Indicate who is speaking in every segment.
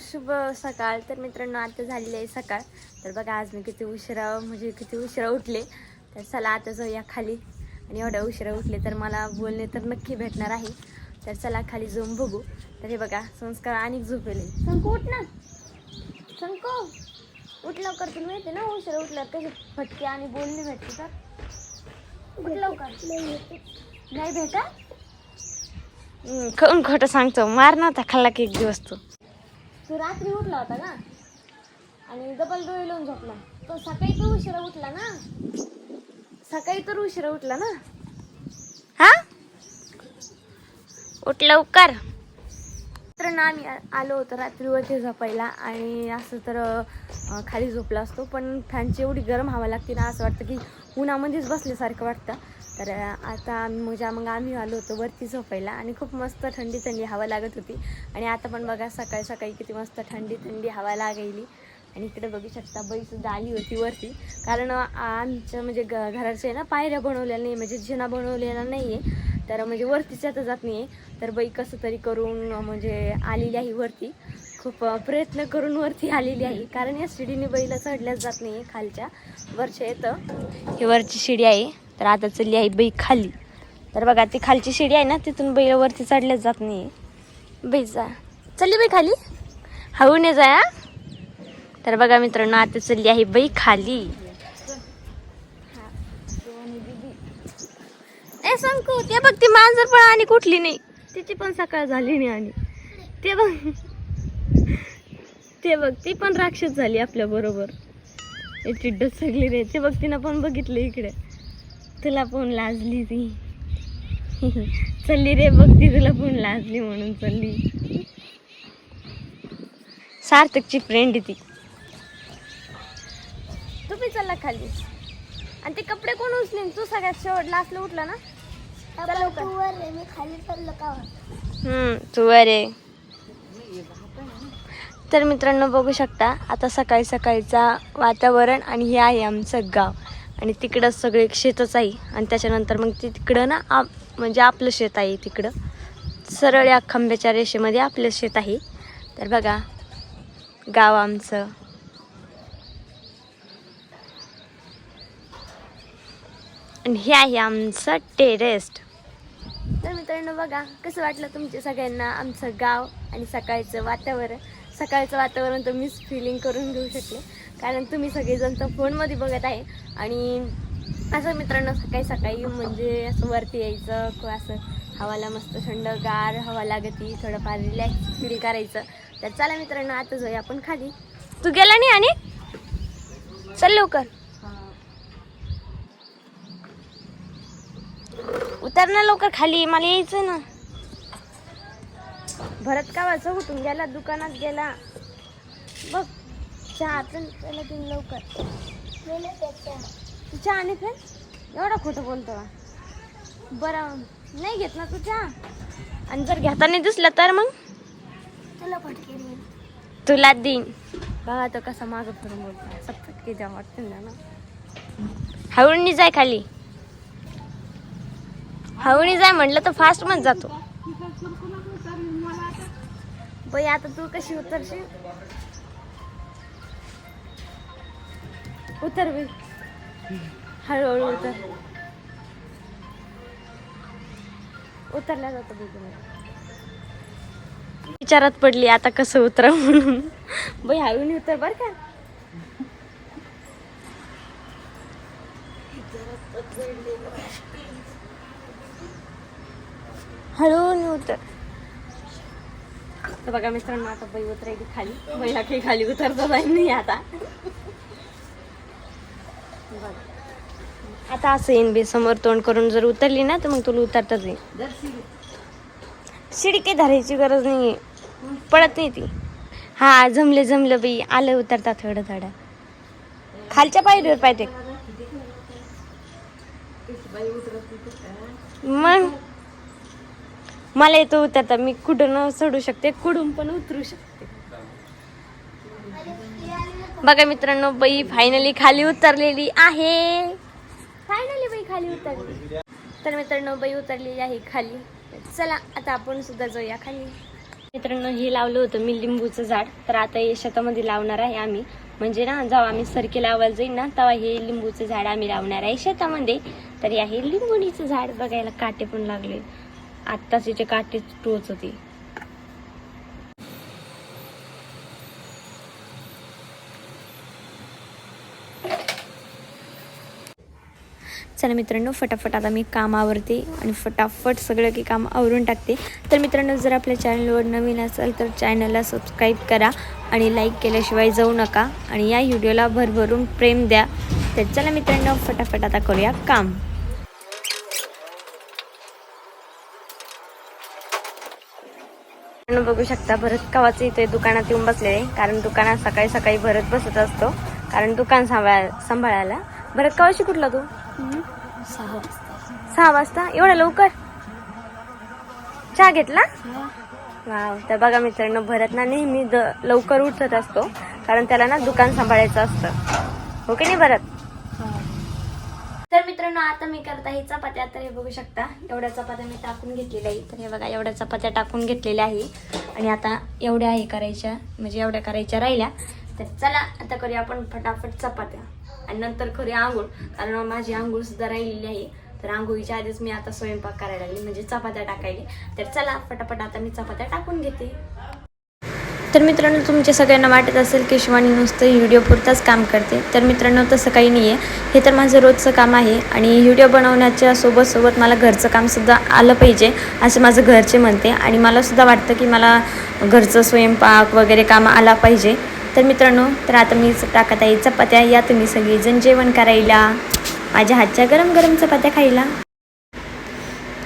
Speaker 1: शुभ सकाळ. तर मित्रांनो आता झालेली आहे सकाळ. तर बघा आज मी किती उशिरा म्हणजे किती उशिरा उठले. तर चला आता जाऊया खाली. आणि एवढ्या उशिरा उठले तर मला बोलणे तर नक्की भेटणार आहे. तर चला खाली जाऊन बघू. तर हे बघा संस्कार आणि झोपेले. संकू उठ ना. संकू उठ लवकर. तुला माहिती ना उशिरा उठल्यावर कसे फटके आणि बोलणे भेटते तर उठ लवकर. नाही भेटा कोण खोटं सांगतो? मार नव्हता खाल्ला की एक दिवस तू. तू रात्री उठला होता का आणि डबल डोळे लावून झोपला. तो सकाळी तर उशिरा उठला ना. सकाळी तर उशिरा उठला ना. हा? उठ लवकर. तर ना आम्ही आलो होतो रात्रीवरती झोपायला. आणि असं तर खाली झोपला असतो. पण फॅनची एवढी गरम हवा लागते ना असं वाटतं की उन्हामध्येच बसल्यासारखं वाटतं. तर आता म्हणजे मग आम्ही आलो होतो वरती झोपायला आणि खूप मस्त थंडी थंडी हवा लागत होती. आणि आता पण बघा सकाळी सकाळी किती मस्त थंडी थंडी हवा लागायली आणि इकडे बघू शकता बाईसुद्धा आली होती वरती. कारण आमच्या म्हणजे ग घराच्या आहे ना पायऱ्या बनवलेल्या नाही म्हणजे जिना बनवलेला नाही आहे तर म्हणजे वरतीच्या आता जात नाही आहे तर बाई कसं तरी करून म्हणजे आलेली आहे वरती. खूप प्रयत्न करून वरती आलेली आहे. कारण या शिडीने बैला चढल्याच जात नाही आहे खालच्या वरच्या येतं ही वरची शिडी आहे. तर आता चली आहे बाई खाली. तर बघा ती खालची शिडी आहे ना तिथून बैल वरती चढल्या जात नाही. बाई जा. चालली बाई खाली. हळूने जा तर बघा मित्रांनो आता चलली आहे बाई खाली. ए संकू ते बघ ती मांजर पण आणि कुठली नाही. तिची पण सकाळ झाली नाही आणि. ते बघ. ते बघ ती पण राक्षस झाली आपल्या बरोबर. चिड्ड सगळी नाही ते बघ तिनं पण बघितलं इकडे. तुला पण लाजली ती. चलली रे बघ ती तुला पण लाजली म्हणून चलली. सार्थकची फ्रेंड ती. तू बी चालला खाली. आणि ते कपडे कोण उचले तू सगळ्यात शेवट लास्टला उठला ना? चल.
Speaker 2: मी खाली चाललं का?
Speaker 1: हम्म तू अरे तर मित्रांनो बघू शकता आता सकाळी सकाळीचा वातावरण आणि हे आहे आमचं गाव. आणि तिकडं सगळे शेतच आहे. आणि त्याच्यानंतर मग ते तिकडं ना आप म्हणजे आपलं शेत आहे तिकडं. सरळ या खांब्याच्या रेषेमध्ये आपलं शेत आहे. तर बघा गाव आमचं. आणि हे आहे आमचं टेरेस्ट. तर मित्रांनो बघा कसं वाटलं तुमच्या सगळ्यांना आमचं गाव आणि सकाळचं वातावरण? सकाळचं वातावरण तर मीच फिलिंग करून घेऊ शकले. कारण तुम्ही सगळेजण तर फोनमध्ये बघत आहे. आणि असं मित्रांनो सकाळी सकाळी म्हणजे असं वरती यायचं असं हवाला मस्त थंडगार हवा लागती थोडंफार रिलॅक्स फील करायचं. तर चला मित्रांनो आता जाऊया आपण खाली. तू गेला नाही आणि? चल लवकर. उतर ना लवकर खाली मला यायचं ना. भरत कावाचा उठून गेला दुकानात गेला. बघ. चहा पण त्याला घेऊन लवकर. तू चहा. आणि फेर एवढा खोटं बोलतो का बरं नाही घेत ना तू चहा? आणि जर घेताना दिसला तर मग?
Speaker 2: तुला फटके देईन.
Speaker 1: तुला देईन. बघा तो कसा मागं फिरून बोलतो सप्तक की द्या वाटतं ना. हळूनी जाय खाली. हळूनी जाय म्हटलं तर फास्टमध्ये जातो बाई आता तू कशी उतरशील? उतर बी. हळूहळू उतर. उतरल्या जातं बाई विचारात पडली आता कसं उतरा म्हणून. बाई हळून उतर बर का. हळून उतर. तर बघा मित्रांनो आता बाई उतरायची खाली. बैला काही खाली उतरता जाईल नाही आता. आता असं येईन बे समोर तोंड करून जर उतरली ना तर मग तुला उतरताच येईल. शिडी काही धरायची गरज नाही पडत नाही ती. हा जमले जमलं बाई. आलं उतरता थोडं थोडं खालच्या पायरीवर पाहिजे मग? मला येतो उतरता. मी कुठून चढू शकते कुठून पण उतरू शकते. बघा मित्रांनो बाई फायनली खाली उतरलेली आहे. फायनली बाई खाली उतरली. तर मित्रांनो बाई उतरलेली आहे खाली. चला आता आपण सुद्धा जाऊया खाली. मित्रांनो हे लावलं होतं मी लिंबूचं झाड. तर आता हे शेतामध्ये लावणार आहे आम्ही. म्हणजे ना जेव्हा आम्ही सरकी लावायला जाईल ना तेव्हा हे लिंबूचं झाड आम्ही लावणार आहे शेतामध्ये. तर हे आहे लिंबुणीचं झाड बघायला काटे पण लागले. आत्ताच याचे काटे टोच होते चला मित्रांनो फटाफट आता मी काम आवरते आणि फटाफट सगळं की काम आवरून टाकते. तर मित्रांनो जर आपल्या चॅनलवर नवीन असेल तर चॅनलला सबस्क्राईब करा आणि लाईक केल्याशिवाय जाऊ नका. आणि या व्हिडिओला भरभरून प्रेम द्या. तर चला मित्रांनो फटाफट आता करूया काम. बघू शकता भरत कावाच इथे दुकानात येऊन बसलेले. कारण दुकानात सकाळी सकाळी भरत बसत असतो. कारण दुकान सांभाळ सांभाळायला. भरत कावाशी कुठला तू?
Speaker 2: सहा वाजता.
Speaker 1: सहा वाजता? एवढ्या लवकर? चहा घेतला? वाव. तर बघा मित्रांनो भरत ना नेहमी लवकर उठत असतो. कारण त्याला ना दुकान सांभाळायचं असतं. हो की नाही भरत? तर मित्रांनो आता मी करत आहे चपात्या. तर हे बघू शकता एवढ्या चपात्या मी टाकून घेतलेल्या आहे तर हे बघा एवढ्या चपात्या टाकून घेतलेल्या आहे. आणि आता एवढ्या आहे करायच्या म्हणजे एवढ्या करायच्या राहिल्या. तर चला आता करूया आपण फटाफट चपात्या. आणि नंतर खरी आंघोळ. कारण माझी आंघोळ सुद्धा राहिलेली आहे. तर आंघोळीच्या आधीच मी आता स्वयंपाक करायला लागली. म्हणजे चपात्या टाकायली. तर चला पटापट आता मी चपात्या टाकून घेते. तर मित्रांनो तुमच्या सगळ्यांना वाटत असेल की शिवानी नुसतं व्हिडिओ पुरताच काम करते. तर मित्रांनो तसं काही नाही आहे हे तर माझं रोजचं काम आहे आणि व्हिडिओ बनवण्याच्या सोबत सोबत मला घरचं कामसुद्धा आलं पाहिजे असं माझं घरचे म्हणते. आणि मला सुद्धा वाटतं की मला घरचं स्वयंपाक वगैरे काम आला पाहिजे. तर मित्रांनो तर आता मी टाकत आहे चपात्या या तुम्ही सगळेजण जेवण करायला. माझ्या हातच्या गरम गरम चपात्या खायला.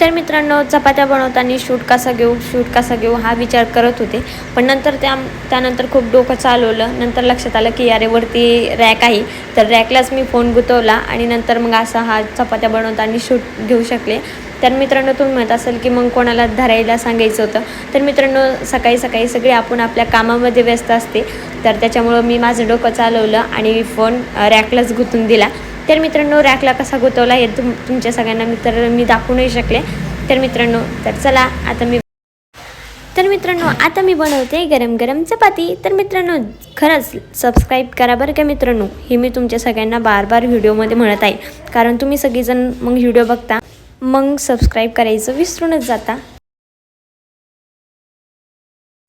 Speaker 1: तर मित्रांनो चपात्या बनवताना शूट कसा घेऊ शूट कसा घेऊ हा विचार करत होते. पण नंतर त्या त्यानंतर खूप डोकं चालवलं. नंतर लक्षात आलं की अरे वरती रॅक आहे. तर रॅकलाच मी फोन गुतवला आणि नंतर मग असा हा चपात्या बनवताना शूट घेऊ शकले. तर मित्रांनो तुम्ही म्हणत असेल की मग कोणाला धरायला सांगायचं होतं. तर मित्रांनो सकाळी सकाळी सगळे आपण आपल्या कामामध्ये व्यस्त असते. तर त्याच्यामुळं मी माझं डोकं चालवलं आणि फोन रॅकलाच गुंतून दिला. तर मित्रांनो रॅकला कसा गुतवला हे तुम तुमच्या सगळ्यांना मित्र मी दाखवू नाही शकले. तर मित्रांनो तर चला आता मी तर मित्रांनो आता मी बनवते गरम गरम चपाती. तर मित्रांनो खरंच सबस्क्राईब करा बरं का मित्रांनो. हे मी तुमच्या सगळ्यांना बार बार व्हिडिओमध्ये म्हणत आहे. कारण तुम्ही सगळेजण मग व्हिडिओ बघता. मग सबस्क्राईब करायचं विसरूनच जाता.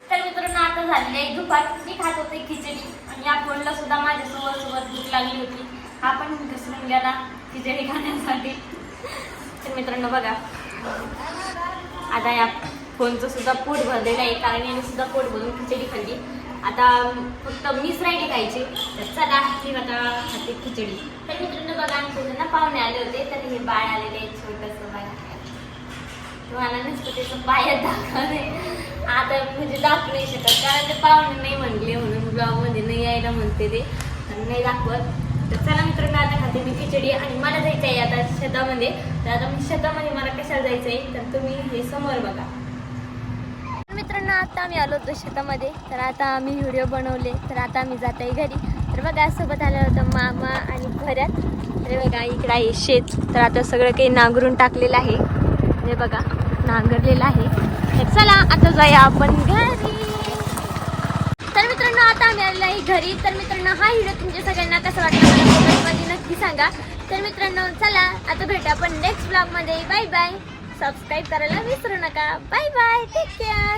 Speaker 1: तर मित्रांनो आता झालेली आहे दुपार. मी खात होते खिचडी आणि या फोनला सुद्धा माझ्यासोबत सोबत भूक लागली होती. हा पण घसरून गेला खिचडी खाण्यासाठी. तर मित्रांनो बघा. आता या फोनचं सुद्धा पोट भरलेलं आहे कारण याने सुद्धा पोट भरून खिचडी खाल्ली. आता फक्त मीच राहिली खायची तर चला मी आता खाते खिचडी. तर मित्रांनो बघा आमच्या ना पाहुणे आले होते तर हे बाळ आलेले आहे छोटंसं. मला तुम्हाला नसतं बाहेर दाखवणे. आता म्हणजे दाखवू नाही शकत कारण ते पाहुणे नाही म्हणले म्हणून ब्लॉगमध्ये नाही यायला म्हणते ते. नाही दाखवत. तर चला मित्रांनो आता खाते मी खिचडी आणि मला जायचं आहे आता शेतामध्ये. तर आता मी शेतामध्ये मला कशाला जायचं आहे तर तुम्ही हे समोर बघा. मित्रांनो आता आम्ही आलो होतो शेतामध्ये. तर आता आम्ही व्हिडिओ बनवले. तर आता आम्ही जात आहे घरी. तर बघा सोबत आलं होतं मामा आणि घरात. तर बघा इकडे आहे शेत. तर आता सगळं काही नांगरून टाकलेलं आहे. हे बघा. नांगरलेला आहे. चला आता जाऊया आपण घरी. तर मित्रांनो आता आम्ही आलेलो आहे घरी. तर मित्रांनो हा व्हिडिओ तुमच्या सगळ्यांना कसा वाटला मला नक्की सांगा. तर मित्रांनो चला आता भेटू आपण नेक्स्ट ब्लॉगमध्ये बाय बाय सबस्क्राईब करायला विसरू नका. Bye bye take care